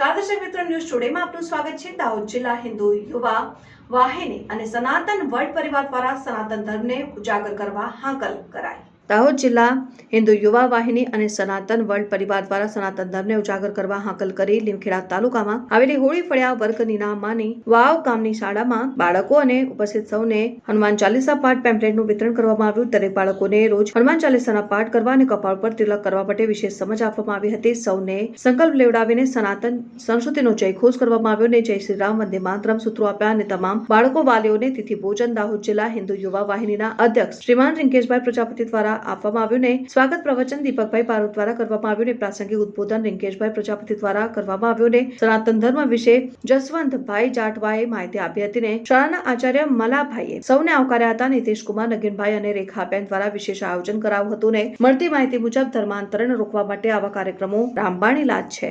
નમસ્કાર દર્શક મિત્રો, ન્યૂઝ ટુડેમાં આપનું સ્વાગત છે. દાહોદ જિલ્લા હિન્દુ યુવા વાહિની અને સનાતન વર્લ્ડ પરિવાર દ્વારા સનાતન ધર્મને ઉજાગર કરવા હાંકલ કરાઈ. દાહોદ જિલ્લા હિન્દુ યુવા વાહિની અને સનાતન વર્લ્ડ પરિવાર દ્વારા સનાતન ધર્મને ઉજાગર કરવા હાકલ કરી લીમખેડા તાલુકામાં આવેલી હોળી ફળિયા વર્ગ નીનામાની વાવ ગામની શાળામાં બાળકો અને ઉપસ્થિત સૌને હનુમાન ચાલીસા પાઠ પેમ્પલેટનું વિતરણ કરવામાં આવ્યું. દરેક બાળકોને રોજ હનુમાન ચાલીસાના પાઠ કરવા અને કપાળ પર તિલક કરવા માટે વિશેષ સમજ આપવામાં આવી હતી. સૌને સંકલ્પ લેવડાવીને સનાતન સંસ્કૃતિનો જયઘોષ કરવામાં આવ્યો અને જય શ્રી રામ વંદે માતરમ સૂત્રો આપ્યા અને તમામ બાળકો વાલીઓને તિથિ ભોજન દાહોદ જિલ્લા હિન્દુ યુવા વાહિનીના અધ્યક્ષ શ્રીમાન રિંકેશભાઈ પ્રજાપતિ દ્વારા આપવામાં આવ્યું ને સ્વાગત પ્રવચન દીપકભાઈ પારૂ દ્વારા કરવામાં આવ્યું ને પ્રાસંગિક ઉદબોધન રિંકેશભાઈ પ્રજાપતિ દ્વારા કરવામાં આવ્યું ને સનાતન ધર્મ વિશે જસવંતભાઈ જાટવાએ માહિતી આપી હતી ને શાળાના આચાર્ય મલાભાઈએ સૌને આવકાર્યા હતા નીતિશ કુમાર નગીનભાઈ અને રેખાબેન દ્વારા વિશેષ આયોજન કરાવ્યું હતું ને મળતી માહિતી મુજબ ધર્માંતરણ રોકવા માટે આવા કાર્યક્રમો રામબાણી લાજ છે